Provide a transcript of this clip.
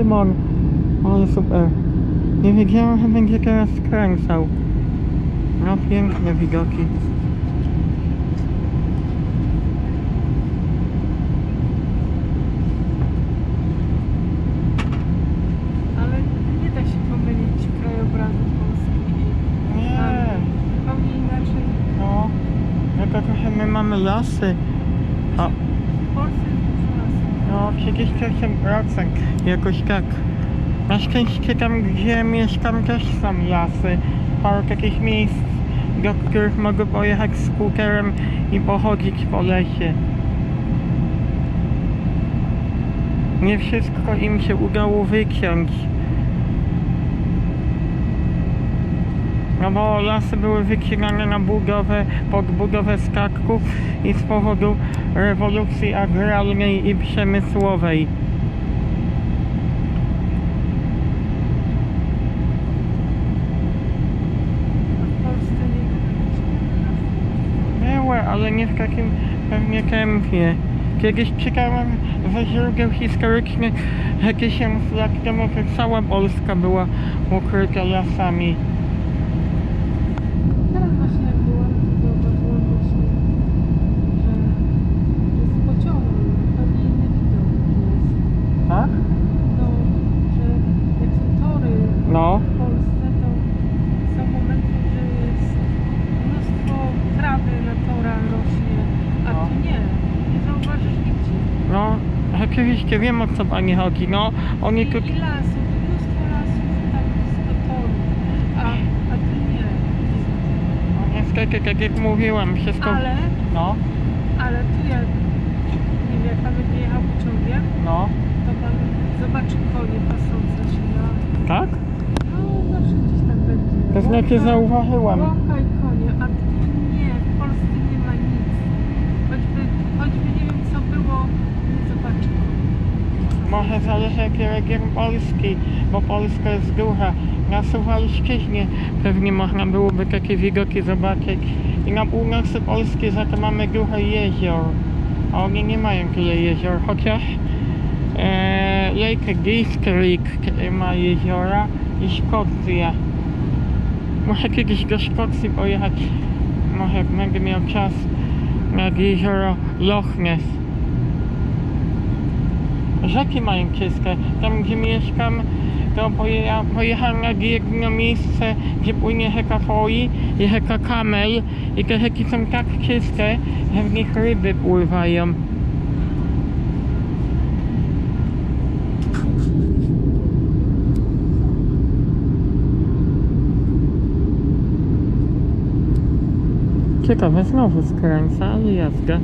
Szymon. Ale super. Nie wiedziałem, że będzie teraz skręcał. No piękne widoki. Ale nie da się pomylić krajobrazu Polski Nie. zupełnie inaczej. No. Tylko trochę my mamy lasy. A, W Polsce jest dużo lasów. No 38% jakoś tak. Na szczęście tam gdzie mieszkam też są lasy. Parę takich miejsc, do których mogę pojechać skuterem i pochodzić po lesie. Nie wszystko im się udało wyciąć. No bo lasy były wycinane na budowę, pod budowę statków i z powodu rewolucji agrarnej i przemysłowej. Były, ale nie w takim pewnie tempie. Kiedyś czytałem ze źródeł historycznych, że tysiąc lat temu to cała Polska była ukryta lasami. Teraz właśnie jak byłam, to zauważyłam właśnie, że jest pociągu, pewnie inny widok jest. Tak? No, że jak są tory No. w Polsce, to są momenty, że jest mnóstwo trawy na torach rośnie, a No. tu nie, nie zauważysz nigdzie. No, rzeczywiście wiem o co pani chodzi. No, oni tu... I, I lasów, mnóstwo lasów tam blisko torów, a, a tu nie. No, niestety, tak jak mówiłem, wszystko... Ale, No, ale tu jak, nie wiem, jak pan będzie jechał pociągiem, no. to pan zobaczy konie pasące się na... Tak? No, zawsze gdzieś tam będzie. To znaczy Łąka- zauważyłem. Łąka i konie, a tu nie, w Polsce nie ma nic. Choćby, choćby nie wiem co było. Może zależy jaki region Polski, bo Polska jest duża. Na Suwalszczyźnie pewnie można byłoby takie widoki zobaczyć. I na północy Polski za to mamy dużo jezior. A oni nie mają tyle jezior, chociaż e, Lake District ma jeziora i Szkocja. Muszę kiedyś do Szkocji pojechać, może będę miał czas, nad jezioro Loch Ness. Rzeki mają czyste. Tam gdzie mieszkam, to pojechałem na jedno miejsce, gdzie płynie rzeka Foi i rzeka Kamel i te rzeki są tak czyste, że w nich ryby pływają. Ciekawe, znowu skręca, ale jazda.